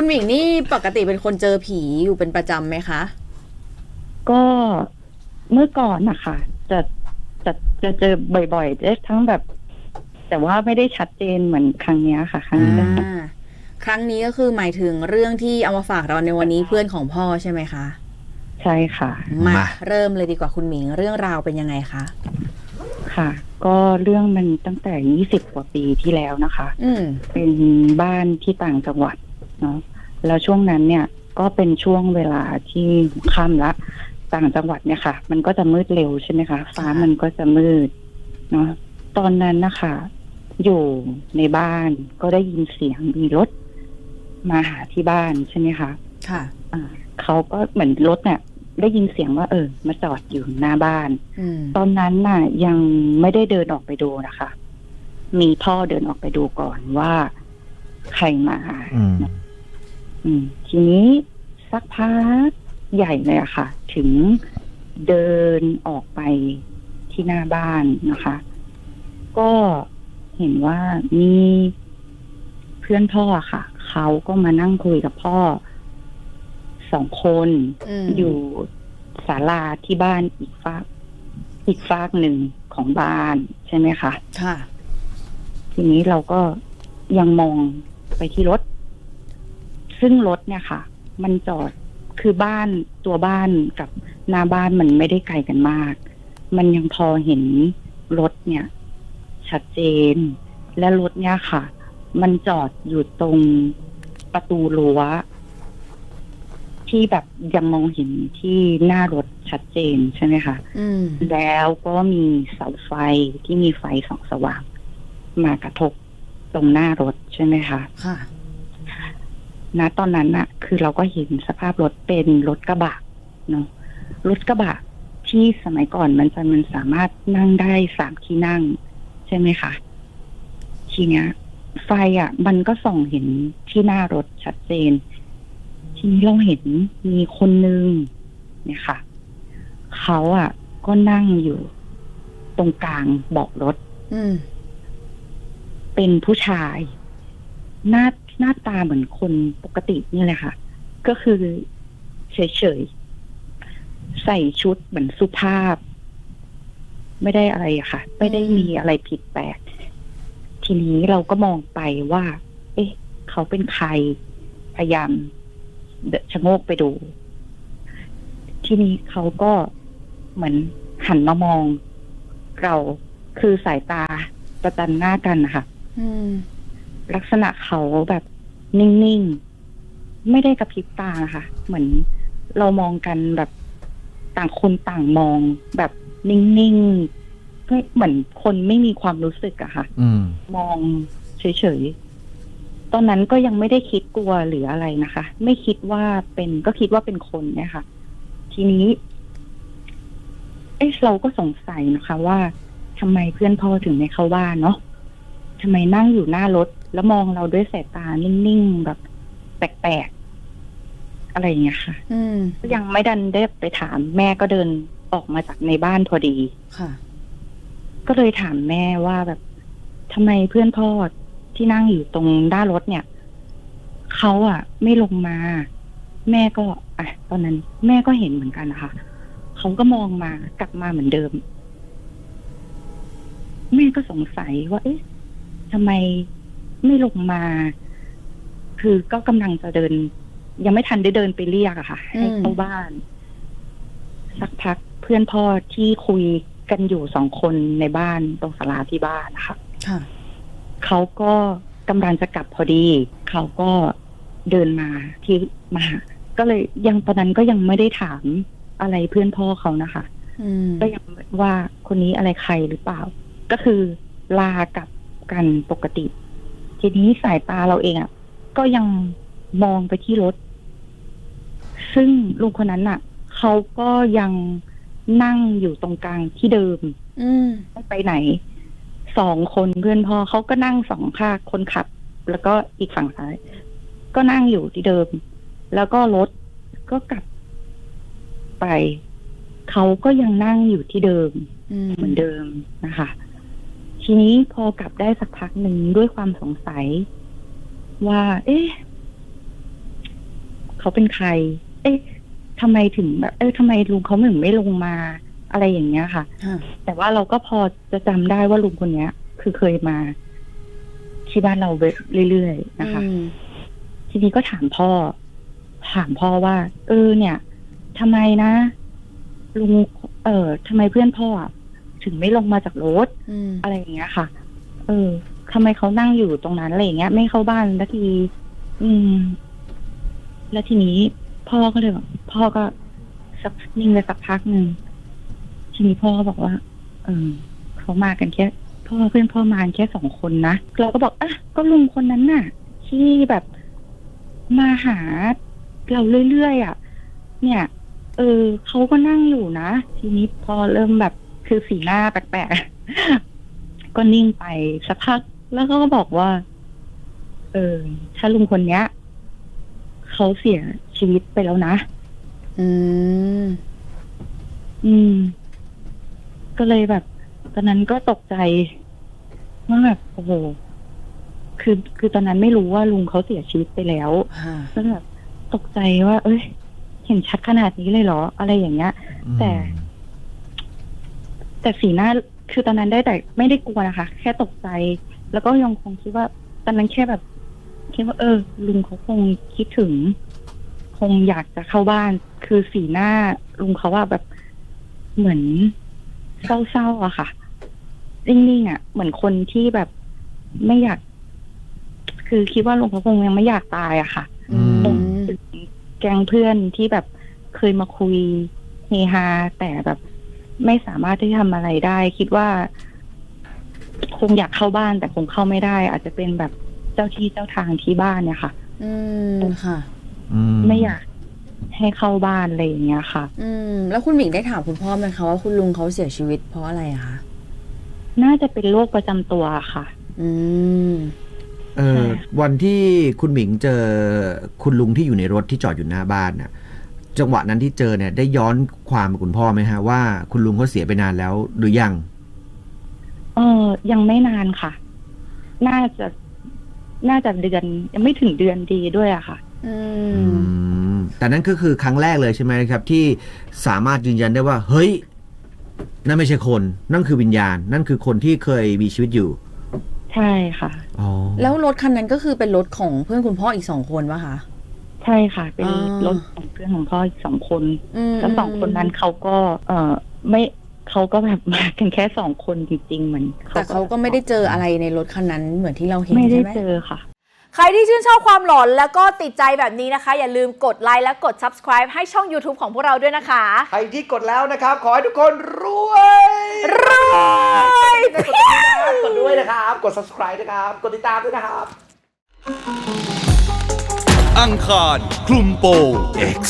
คุณหมิงนี่ปกติเป็นคนเจอผีอยู่เป็นประจำไหมคะ ก็เมื่อก่อนนะคะจะจะจะเจอบ่อยๆได้ทั้งแบบ แต่ว่าไม่ได้ชัดเจนเหมือนครั้งเนี้ยค่ะครั้งอืนี้มอ่าครั้งนี้ก็คือหมายถึงเรื่องที่เอามาฝากเราในวันนี้เพื่อนของพ่อใช่ไหมคะ ใช่ค่ะ มามาเริ่มเลยดีกว่าคุณหมิงเรื่องราวเป็นยังไงคะ ค่ะ ก็เรื่องมันตั้งแต่ยี่สิบกว่าปีที่แล้วนะคะ อืม เป็นบ้านที่ต่างจังหวัดเนาะแล้วช่วงนั้นเนี่ยก็เป็นช่วงเวลาที่ค่ำละต่างจังหวัดเนี่ยค่ะ มันก็จะมืดเร็วใช่ไหมคะ ฟ้ามันก็จะมืดเนาะตอนนั้นนะคะอยู่ในบ้านก็ได้ยินเสียงมีรถมาหาที่บ้านใช่ไหมคะค่ะอ่าเขาก็เหมือนรถเนี่ยได้ยินเสียงว่า เออ มาจอดอยู่หน้าบ้านอืมตอนนั้นน่ะ ยังไม่ได้เดินออกไปดูนะคะ มีพ่อเดินออกไปดูก่อนว่า ใครมา อืมอืม ทีนี้สักพักใหญ่เลยอะค่ะ ถึงเดินออกไปที่หน้าบ้านนะคะ ก็เห็นว่ามีเพื่อนพ่ออะค่ะ เขาก็มานั่งคุยกับพ่อสองคนอืมอยู่ศาลาที่บ้านอีกฟากอีกฟากหนึ่งของบ้านใช่ไหมคะ ค่ะ ทีนี้เราก็ยังมองไปที่รถ ซึ่งรถเนี่ยค่ะ มันจอดคือบ้านตัวบ้านกับหน้าบ้านมันไม่ได้ไกลกันมาก มันยังพอเห็นรถเนี่ย ชัดเจน และรถเนี่ยค่ะ มันจอดอยู่ตรงประตูรั้วที่แบบยังมองเห็นที่หน้ารถชัดเจนใช่ไหมคะอืมแล้วก็มีเสาไฟที่มีไฟส่องสว่าง มากระทบตรงหน้ารถใช่ไหมคะ ค่ะ ณตอนนั้นน่ะคือเราก็เห็นสภาพรถเป็นรถกระบะเนาะรถกระบะที่สมัยก่อนมันจะมันสามารถนั่งได้สามที่นั่ง ใช่ไหมคะทีเนี้ย ไฟอะ มันก็ส่องเห็นที่หน้ารถชัดเจน ทีนี้เราเห็นมีคนนึงเนี่ยค่ะ เขาอะ ก็นั่งอยู่ตรงกลางเบาะรถอืมเป็นผู้ชาย หน้า หน้าตาเหมือนคนปกตินี่แหละค่ะ ก็คือเฉยๆ ใส่ชุดเหมือนสุภาพ ไม่ได้อะไรอะค่ะ ไม่ได้มีอะไรผิดแปลก ทีนี้เราก็มองไปว่า เอ๊ะ เขาเป็นใครพยายามชะโงกไปดู ทีนี้เขาก็เหมือนหันมามองเราคือสายตาประจันหน้ากันนะคะอืม ลักษณะเขาแบบนิ่งๆ ไม่ได้กระพริบตานะคะเหมือนเรามองกันแบบต่างคนต่างมองแบบนิ่งๆก็เหมือนคนไม่มีความรู้สึกอะค่ะอืมมองเฉยๆ ตอนนั้นก็ยังไม่ได้คิดกลัวหรืออะไรนะคะ ไม่คิดว่าเป็นก็คิดว่าเป็นคนเนี่ยค่ะ ทีนี้ เอ๊ะเราก็สงสัยนะคะ ว่าทำไมเพื่อนพ่อถึงไม่เข้าบ้านเนาะ ทำไมนั่งอยู่หน้ารถ แล้วมองเราด้วยสายตานิ่งๆแบบแปลกๆอะไรอย่างเงี้ยค่ะ อืมก็ยังไม่ดันได้ไปถาม แม่ก็เดินออกมาจากในบ้านพอดีค่ะ ก็เลยถามแม่ว่าแบบทำไมเพื่อนพ่อที่นั่งอยู่ตรงด้านรถเนี่ยเขาอะ ไม่ลงมา แม่ก็อะตอนนั้น แม่ก็เห็นเหมือนกันนะคะเขาก็มองมากลับมาเหมือนเดิม แม่ก็สงสัยว่า เอ๊ะ ทำไมไม่ลงมา คือก็กำลังจะเดิน ยังไม่ทันได้เดินไปเรียกอะค่ะ ให้เข้าบ้าน สักพักเพื่อนพ่อที่คุยกันอยู่สองคนในบ้านตรงศาลาที่บ้านนะคะค่ะเขาก็กำลังจะกลับพอดี เขาก็เดินมาที่มาหาก็เลยยังตอนนั้นก็ยังไม่ได้ถามอะไรเพื่อนพ่อเขานะคะอืมก็ยังว่าคนนี้อะไรใครหรือเปล่า ก็คือลากลับ กันปกติ ทีนี้สายตาเราเองอะ่ะ ก็ยังมองไปที่รถ ซึ่งลุงคนนั้นน่ะ เขาก็ยังนั่งอยู่ตรงกลางที่เดิม อืมไม่ไปไหน สองคนเพื่อนพ่อเขาก็นั่งสองข้างคนขับ แล้วก็อีกฝั่งซ้าย ก็นั่งอยู่ที่เดิม แล้วก็รถก็กลับไป เขาก็ยังนั่งอยู่ที่เดิมอืมเหมือนเดิมนะคะ ทีนี้พอกลับได้สักพักหนึ่งด้วยความสงสัย ว่า เอ๊ะเขาเป็นใคร เอ๊ะทำไมถึงแบบ เออทำไมลุงเขาถึงไม่ลงมา อะไรอย่างเงี้ยค่ะค่ะแต่ว่าเราก็พอจะจำได้ว่าลุงคนเนี้ย คือเคยมา ที่บ้านเราเรื่อยๆนะคะอืมทีนี้ก็ถามพ่อ ถามพ่อว่า เออ เนี่ยทำไมนะลุงเออทำไมเพื่อนพ่ออะ ถึงไม่ลงมาจากรถอืมอะไรอย่างเงี้ยค่ะ เออทำไมเขานั่งอยู่ตรงนั้นอะไรอย่างเงี้ย ไม่เข้าบ้านสักทีอืม แล้วทีนี้พ่อก็เลยบอกพ่อก็สักนิ่งไปสักพักหนึ่งทีนี้พ่อก็บอกว่า เออเขามากันแค่พ่อเพื่อนพ่อมากันแค่สองคนนะเราก็บอกอะก็ลุงคนนั้นน่ะ ที่แบบมาหาเราเรื่อยๆอะ เนี่ย เออเขาก็นั่งอยู่นะ ทีนี้พอเริ่มแบบ คือสีหน้าแปลกๆ ก็นิ่งไปสักพัก แล้วเขาก็บอกว่า เออ ถ้าลุงคนเนี้ยเขาเสียชีวิตไปแล้วนะ อืม อืม ก็เลยแบบ ตอนนั้นก็ตกใจว่าแบบโอ้โหคือคือตอนนั้นไม่รู้ว่าลุงเขาเสียชีวิตไปแล้วค่ะก็แบบตกใจว่า เอ้ย เห็นชัดขนาดนี้เลยเหรอ อะไรอย่างเงี้ย แต่ แต่สีหน้าคือตอนนั้นได้แต่ไม่ได้กลัวนะคะ แค่ตกใจ แล้วก็ยังคงคิดว่า ตอนนั้นแค่แบบ คิดว่า เออ ลุงเขาคงคิดถึง คงอยากจะเข้าบ้าน คือสีหน้าลุงเขาว่าแบบเหมือนเศร้าๆอะค่ะนิ่งๆอะเหมือนคนที่แบบไม่อยาก คือคิดว่าลุงเขาคงยังไม่อยากตายอะค่ะอืมแก๊งเพื่อนที่แบบเคยมาคุยเฮฮาแต่แบบ ไม่สามารถที่ทำอะไรได้ คิดว่า คงอยากเข้าบ้านแต่คงเข้าไม่ได้ อาจจะเป็นแบบเจ้าที่เจ้าทางที่บ้านเนี่ยค่ะ อืมค่ะ อืมไม่อยากให้เข้าบ้านอะไรอย่างเงี้ยค่ะ อืม แล้วคุณหมิงได้ถามคุณพ่อไหมคะว่าคุณลุงเขาเสียชีวิตเพราะอะไรอะคะน่าจะเป็นโรคประจำตัวค่ะ อืม เออวันที่คุณหมิงเจอคุณลุงที่อยู่ในรถที่จอดอยู่หน้าบ้านน่ะ จังหวะนั้นที่เจอเนี่ย ได้ย้อนความกับคุณพ่อไหมฮะ ว่าคุณลุงเขาเสียไปนานแล้วหรือยัง เออยังไม่นานค่ะ น่าจะน่าจะเดือนยังไม่ถึงเดือนดีด้วยอะค่ะ อือืมมแต่นั่นก็คือครั้งแรกเลยใช่ไหมครับ ที่สามารถยืนยันได้ว่า เฮ้ย นั่นไม่ใช่คน นั่นคือวิญญาณ นั่นคือคนที่เคยมีชีวิตอยู่ ใช่ค่ะ อ๋อ แล้วรถคันนั้นก็คือเป็นรถของเพื่อนคุณพ่ออีกสองคนปะคะ ใช่ค่ะ เป็นอ่ารรถของเพื่อนของพ่ออีกสองคนอืมแล้วสองคนนั้นเขาก็ เออไม่เขาก็แบบ มากันแค่สองคนจริงๆเหมือนแต่เขาก็ไม่ได้เจออะไรในรถคันนั้นเหมือนที่เราเห็นไม่ได้ใช่ไหม เจอค่ะ ใครที่ชื่นชอบความหลอนแล้วก็ติดใจแบบนี้นะคะ อย่าลืมกดไลค์และกด subscribe ให้ช่อง YouTube ของพวกเราด้วยนะคะ ใครที่กดแล้วนะครับ ขอให้ทุกคนรวยรวยกดติดตามกดด้วยนะครับ กด subscribe นะครับ กดติดตามด้วยนะครับ อังคาร คลุมโปง X